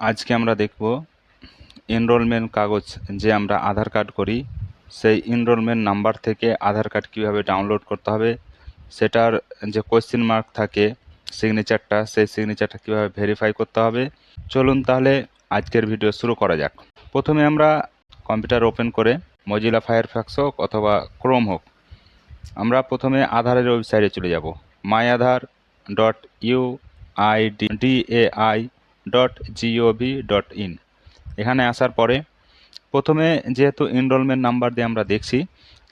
আজকে আমরা দেখব এনরোলমেন্ট কাগজ যে আমরা আধার কার্ড করি। সেই এনরোলমেন্ট নাম্বার থেকে আধার কার্ড কীভাবে ডাউনলোড করতে হবে, সেটার যে কোয়েশ্চেন মার্ক থাকে সিগনেচারটা সেই সিগনেচারটা কীভাবে ভেরিফাই করতে হবে। চলুন তাহলে আজকের ভিডিও শুরু করা যাক। প্রথমে আমরা কম্পিউটার ওপেন করে মজিলা ফায়ারফ্যাক্স হোক অথবা ক্রোম হোক, আমরা প্রথমে আধারের ওয়েবসাইটে চলে যাব। My Aadhaar dot U I D A I dot G O V dot in এখানে আসার পরে প্রথমে যেহেতু এনরোলমেন্ট নাম্বার দিয়ে আমরা দেখছি,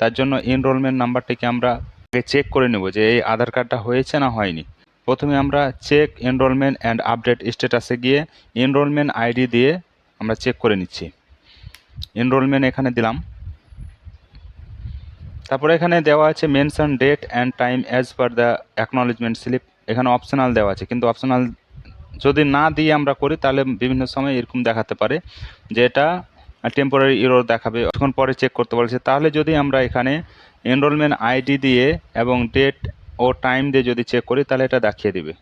তার জন্য এনরোলমেন্ট নাম্বারটিকে আমরা আগে চেক করে নেব যে এই আধার কার্ডটা হয়েছে না হয়নি। প্রথমে আমরা চেক এনরোলমেন্ট অ্যান্ড আপডেট স্ট্যাটাসে গিয়ে এনরোলমেন্ট আইডি দিয়ে আমরা চেক করে নিচ্ছি। এনরোলমেন্ট এখানে দিলাম। তারপরে এখানে দেওয়া আছে mention date and time as per the acknowledgement slip এখানে অপশনাল দেওয়া আছে, কিন্তু অপশনাল যদি না দিয়ে আমরা করি, তাহলে বিভিন্ন সময় এরকম দেখাতে পারে যে এটা টেম্পোরারি ইরোর দেখাবে। তখন পরে চেক করতে বলেছে, তাহলে যদি আমরা এখানে এনরোলমেন্ট আইডি দিয়ে এবং ডেট ও টাইম দিয়ে যদি চেক করি, তাহলে এটা দেখিয়ে দিবে।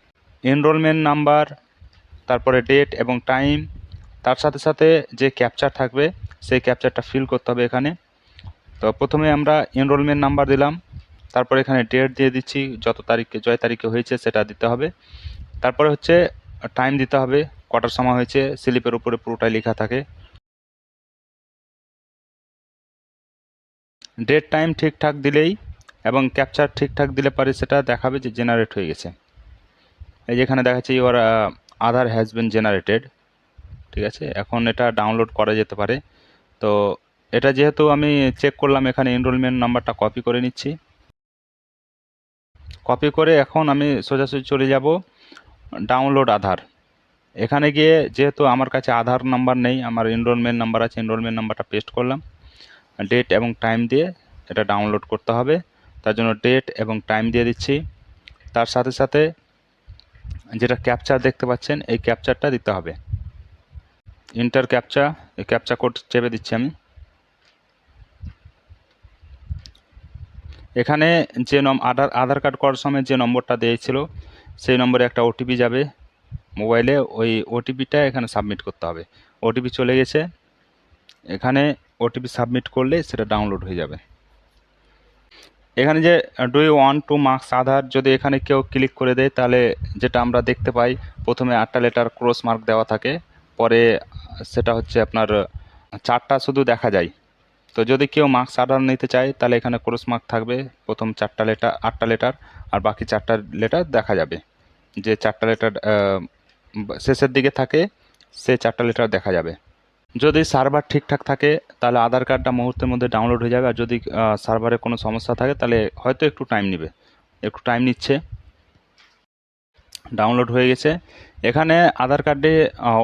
এনরোলমেন্ট নাম্বার তারপরে ডেট এবং টাইম তার সাথে সাথে যে ক্যাপচার থাকবে, সেই ক্যাপচারটা ফিল করতে হবে এখানে। তো প্রথমে আমরা এনরোলমেন্ট নাম্বার দিলাম, তারপর এখানে ডেট দিয়ে দিচ্ছি, যত তারিখে, জয় তারিখে হয়েছে সেটা দিতে হবে। তারপরে হচ্ছে টাইম দিতে হবে, কটার সময় হয়েছে, স্লিপের উপরে পুরোটাই লেখা থাকে। ডেট টাইম ঠিকঠাক দিলেই এবং ক্যাপচার ঠিকঠাক দিলে পারে সেটা দেখাবে যে জেনারেট হয়ে গেছে। এই যেখানে দেখাচ্ছে your Aadhaar has been generated ঠিক আছে? এখন এটা ডাউনলোড করা যেতে পারে। তো এটা যেহেতু আমি চেক করলাম, এখানে এনরোলমেন্ট নাম্বারটা কপি করে নিচ্ছি। কপি করে এখন আমি সোজাসুজি চলে যাব। ডাউনলোড আধার। এখানে গিয়ে যেহেতু আমার কাছে আধার নাম্বার নেই, আমার এনরোলমেন্ট নাম্বার আছে এনরোলমেন্ট নাম্বারটা পেস্ট করলাম। ডেট এবং টাইম দিয়ে এটা ডাউনলোড করতে হবে। তার জন্য ডেট এবং টাইম দিয়ে দিচ্ছি। তার সাথে সাথে যেটা ক্যাপচার দেখতে পাচ্ছেন, এই ক্যাপচারটা দিতে হবে। ইন্টার ক্যাপচা এই ক্যাপচা কোড চেপে দিচ্ছি আমি। এখানে যে নম আধার আধার কার্ড করার সময় যে নম্বরটা দিয়েছিল সেই নম্বরে একটা ওটিপি যাবে মোবাইলে, ওই ওটিপিটা এখানে সাবমিট করতে হবে। ওটিপি চলে গেছে, এখানে ওটিপি সাবমিট করলে সেটা ডাউনলোড হয়ে যাবে। এখানে যে do you want to mask Aadhaar যদি এখানে কেউ ক্লিক করে দেয়, তাহলে যেটা আমরা দেখতে পাই, প্রথমে আটটা লেটার ক্রস মার্ক দেওয়া থাকে, পরে সেটা হচ্ছে আপনার চারটা শুধু দেখা যায়। তো যদি কেউ মার্কস আধার নিতে চায়, তাহলে এখানে ক্রস মার্ক থাকবে, প্রথম চারটা লেটার আটটা লেটার আর বাকি চারটা লেটার দেখা যাবে। যে চারটা লেটার শেষের দিকে থাকে, সে চারটা লেটার দেখা যাবে। যদি সার্ভার ঠিকঠাক থাকে, তাহলে আধার কার্ডটা মুহূর্তের মধ্যে ডাউনলোড হয়ে যাবে। আর যদি সার্ভারে কোনো সমস্যা থাকে, তাহলে হয়তো একটু টাইম নেবে। একটু টাইম নিচ্ছে। ডাউনলোড হয়ে গেছে। এখানে আধার কার্ডে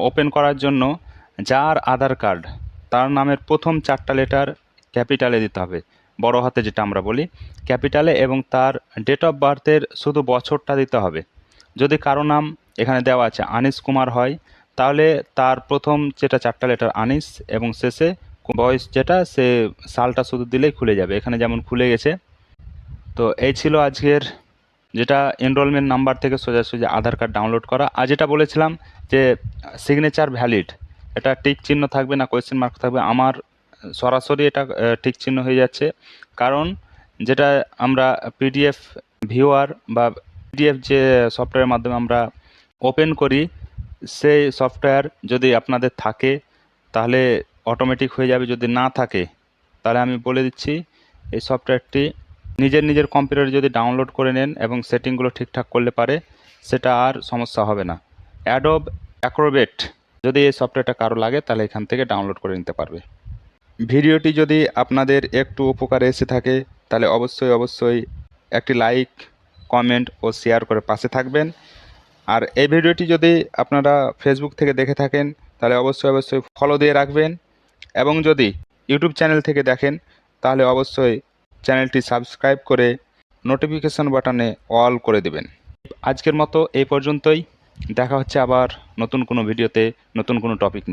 ওপেন করার জন্য যার আধার কার্ড তার নামের প্রথম চারটা লেটার ক্যাপিটালে দিতে হবে। বড় হাতে যেটা আমরা বলি, ক্যাপিটালে এবং তার ডেট অফ বার্থের শুধু বছরটা দিতে হবে। যদি কারও নাম এখানে দেওয়া আছে আনিস কুমার হয়, তাহলে তার প্রথম যেটা চারটা লেটার আনিস এবং শেষে বয়স যেটা, সে সালটা শুধু দিলেই খুলে যাবে। এখানে যেমন খুলে গেছে। তো এই ছিল আজকের যেটা এনরোলমেন্ট নাম্বার থেকে সোজাসুজি আধার কার্ড ডাউনলোড করা। আর যেটা বলেছিলাম যে সিগনেচার ভ্যালিড এটা টিক চিহ্ন থাকবে না কোয়েশ্চেন মার্ক থাকবে। আমার সরাসরি এটা ঠিক চিহ্ন হয়ে যাচ্ছে। কারণ যেটা আমরা পিডিএফ ভিউয়ার বা পিডিএফ যে সফটওয়্যারের মাধ্যমে আমরা ওপেন করি, সেই সফটওয়্যার যদি আপনাদের থাকে, তাহলে অটোমেটিক হয়ে যাবে। যদি না থাকে, তাহলে আমি বলে দিচ্ছি, এই সফটওয়্যারটি নিজের নিজের কম্পিউটারে যদি ডাউনলোড করে নেন এবং সেটিংগুলো ঠিকঠাক করলে পারে, সেটা আর সমস্যা হবে না। অ্যাডব অ্যাক্রোবেট যদি এই সফটওয়্যারটা কারও লাগে, তাহলে এখান থেকে ডাউনলোড করে নিতে পারবে। ভিডিওটি যদি আপনাদের একটু উপকারে এসে থাকে, তাহলে অবশ্যই অবশ্যই একটি লাইক, কমেন্ট ও শেয়ার করে পাশে থাকবেন। আর এই ভিডিওটি যদি আপনারা ফেসবুক থেকে দেখে থাকেন, তাহলে অবশ্যই অবশ্যই ফলো দিয়ে রাখবেন। এবং যদি ইউটিউব চ্যানেল থেকে দেখেন, তাহলে অবশ্যই চ্যানেলটি সাবস্ক্রাইব করে নোটিফিকেশান বাটনে অল করে দেবেন। আজকের মতো এই পর্যন্তই। দেখা হচ্ছে আবার নতুন কোনো ভিডিওতে, নতুন কোনো টপিক নিয়ে।